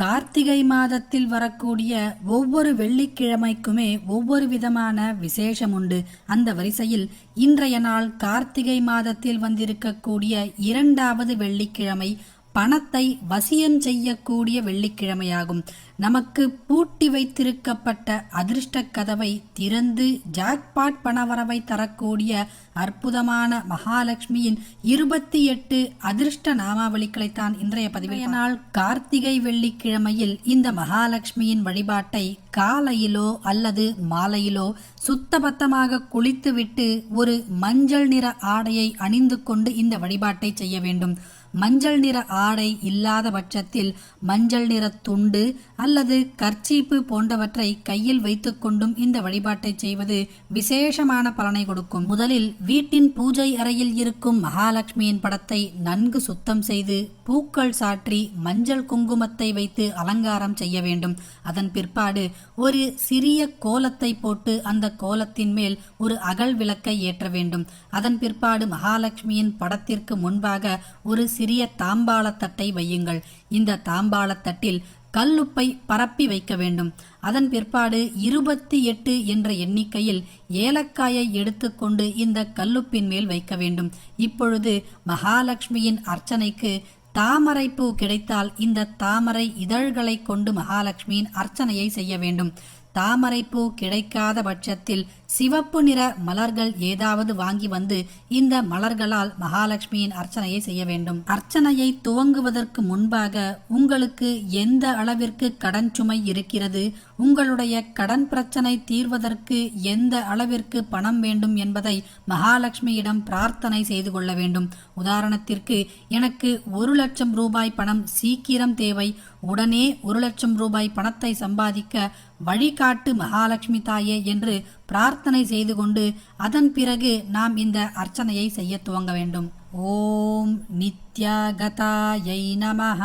கார்த்திகை மாதத்தில் வரக்கூடிய ஒவ்வொரு வெள்ளிக்கிழமைக்குமே ஒவ்வொரு விதமான விசேஷம் உண்டு அந்த வரிசையில் இன்றைய நாள் கார்த்திகை மாதத்தில் வந்திருக்கக்கூடிய இரண்டாவது வெள்ளிக்கிழமை பணத்தை வசியம் செய்யக்கூடிய வெள்ளிக்கிழமையாகும். நமக்கு பூட்டி வைத்திருக்கப்பட்ட அதிர்ஷ்ட கதவை திறந்து ஜாக்பாட் பணவரவை தரக்கூடிய அற்புதமான மகாலட்சுமியின் இருபத்தி எட்டு அதிர்ஷ்ட நாமாவளிகளைத்தான் இன்றைய பதிவு நாள் கார்த்திகை வெள்ளிக்கிழமையில் இந்த மகாலட்சுமியின் வழிபாட்டை காலையிலோ அல்லது மாலையிலோ சுத்தபத்தமாக குளித்துவிட்டு ஒரு மஞ்சள் நிற ஆடையை அணிந்து கொண்டு இந்த வழிபாட்டை செய்ய வேண்டும். மஞ்சள் நிற ஆடை இல்லாத பட்சத்தில் மஞ்சள் நிற துண்டு அல்லது கர்ச்சீப்பு போன்றவற்றை கையில் வைத்துக்கொண்டும் இந்த வழிபாட்டை செய்வது விசேஷமான பலனை கொடுக்கும். முதலில் வீட்டின் பூஜை அறையில் இருக்கும் மகாலட்சுமியின் படத்தை நன்கு சுத்தம் செய்து பூக்கள் சாற்றி மஞ்சள் குங்குமத்தை வைத்து அலங்காரம் செய்ய வேண்டும். அதன் பிற்பாடு ஒரு சிறிய கோலத்தை போட்டு அந்த கோலத்தின் மேல் ஒரு அகல் விளக்கை ஏற்ற வேண்டும். அதன் பிற்பாடு மகாலட்சுமியின் படத்திற்கு முன்பாக ஒரு சிறிய தாம்பாளத்தட்டை வையுங்கள். இந்த தாம்பாளத்தட்டில் கல்லுப்பை பரப்பி வைக்க வேண்டும். அதன் பிற்பாடு இருபத்தி எட்டு என்ற எண்ணிக்கையில் ஏலக்காயை எடுத்துக்கொண்டு இந்த கல்லுப்பின் மேல் வைக்க வேண்டும். இப்பொழுது மகாலட்சுமியின் அர்ச்சனைக்கு தாமரைப்பூ கிடைத்தால் இந்த தாமரை இதழ்களை கொண்டு மகாலட்சுமியின் அர்ச்சனையை செய்ய வேண்டும். தாமரைப்பூ கிடைக்காத பட்சத்தில் சிவப்பு நிற மலர்கள் ஏதாவது வாங்கி வந்து இந்த மலர்களால் மகாலட்சுமியின் அர்ச்சனையை செய்ய வேண்டும். அர்ச்சனையை துவங்குவதற்கு முன்பாக உங்களுக்கு எந்த அளவிற்கு கடன் சுமை இருக்கிறது? உங்களுடைய கடன் பிரச்சனை தீர்வதற்கு எந்த அளவிற்கு பணம் வேண்டும் என்பதை மகாலட்சுமியிடம் பிரார்த்தனை செய்து கொள்ள வேண்டும். உதாரணத்திற்கு எனக்கு ஒரு லட்சம் ரூபாய் பணம் சீக்கிரம் தேவை. உடனே ஒரு லட்சம் ரூபாய் பணத்தை சம்பாதிக்க வழிகாட்டு மகாலட்சுமி தாயே என்று பிரார்த்தனை செய்து கொண்டு அதன் பிறகு நாம் இந்த அர்ச்சனையை செய்ய துவங்க வேண்டும். ஓம் நித்யாகதாயை நமஹ.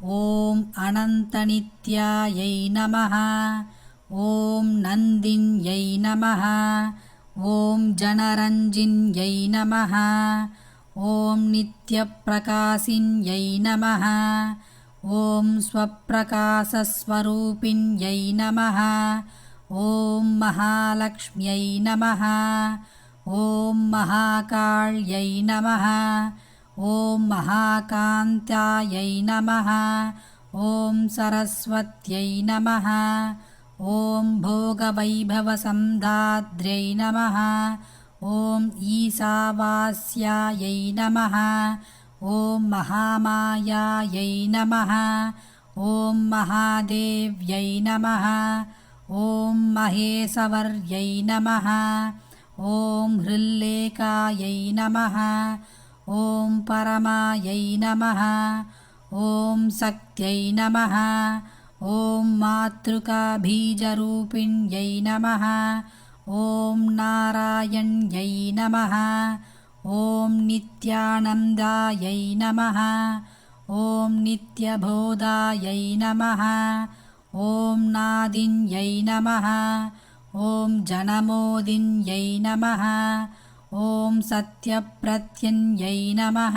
ஓம் அனந்த நித்யாயை நமஹ. ஓம் நந்தின்யை நமஹ. ஓம் ஜனரஞ்சின்யை நமஹ. ஓம் நித்யப்பிரகாசின்யை நமஹ. ॐ स्वप्रकाशस्वरूपिण्यै नमः। ॐ महालक्ष्म्यै नमः। ॐ महाकाळ्यै नमः। ॐ महाकान्त्यायै नमः। ॐ सरस्वत्यै नमः। ॐ भोगवैभवसन्धाद्र्यै नमः। ॐ ईशावास्यायै नमः। ॐ महामायायै नमः ॐ महादेव्यै नमः ॐ महेशवर्यै नमः ॐ हृल्लेखायै नमः ॐ परमायै नमः ॐ शक्त्यै नमः ॐ मातृकाबीजरूपिण्यै नमः ॐ नारायण्यै नमः ॐ नित्यानन्दायै नमः। ॐ नित्यबोधायै नमः। ॐ नादिन्यै नमः। ॐ जनमोदिन्यै नमः। ॐ सत्यप्रत्यन्यै नमः।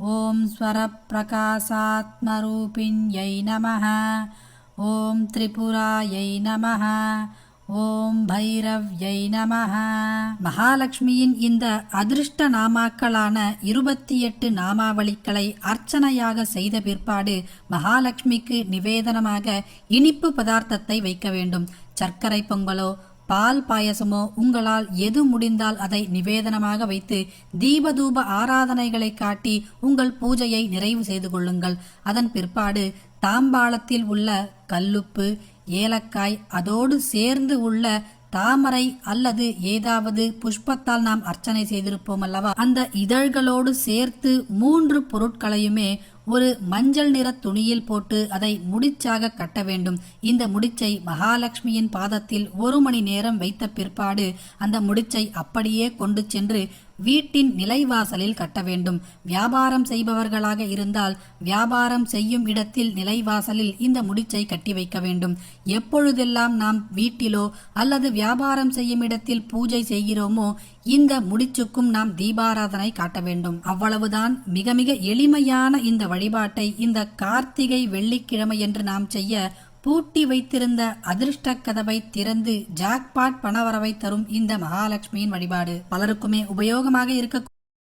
ॐ स्वरप्रकाशात्मरूपिण्यै नमः। ॐ त्रिपुरायै नमः ஓம் பைரவ்யை நமஹ. மகாலட்சுமியின் இந்த அதிர்ஷ்ட நாமாக்களான இருபத்தி எட்டு நாமாவளிகளை அர்ச்சனையாக செய்த பிற்பாடு மகாலட்சுமிக்கு நிவேதனமாக இனிப்பு பதார்த்தத்தை வைக்க வேண்டும். சர்க்கரை பொங்கலோ பால் பாயசமோ உங்களால் எது முடிந்தால் அதை நிவேதனமாக வைத்து தீபதூப ஆராதனைகளை காட்டி உங்கள் பூஜையை நிறைவு செய்து கொள்ளுங்கள். அதன் பிற்பாடு தாம்பாளத்தில் உள்ள கல்லுப்பு ஏலக்காய் அதோடு சேர்ந்து உள்ள தாமரை அல்லது ஏதாவது புஷ்பத்தால் நாம் அர்ச்சனை செய்திருப்போம் அல்லவா? அந்த இதழ்களோடு சேர்த்து மூன்று பொருட்களையுமே ஒரு மஞ்சள் நிற துணியில் போட்டு அதை முடிச்சாக கட்ட வேண்டும். இந்த முடிச்சை மகாலட்சுமியின் பாதத்தில் ஒரு மணி நேரம் வைத்த பிற்பாடு அந்த முடிச்சை அப்படியே கொண்டு சென்று வீட்டின் நிலைவாசலில் கட்ட வேண்டும். வியாபாரம் செய்பவர்களாக இருந்தால் வியாபாரம் செய்யும் இடத்தில் நிலைவாசலில் இந்த முடிச்சை கட்டி வைக்க வேண்டும். எப்பொழுதெல்லாம் நாம் வீட்டிலோ அல்லது வியாபாரம் செய்யும் இடத்தில் பூஜை செய்கிறோமோ இந்த முடிச்சுக்கும் நாம் தீபாராதனை காட்ட வேண்டும். அவ்வளவுதான். மிக மிக எளிமையான இந்த வழிபாட்டை இந்த கார்த்திகை வெள்ளிக்கிழமை என்று நாம் செய்ய பூட்டி வைத்திருந்த அதிர்ஷ்ட கதவை திறந்து ஜாக்பாட் பணவரவை தரும் இந்த மகாலட்சுமியின் வழிபாடு பலருக்குமே உபயோகமாக இருக்க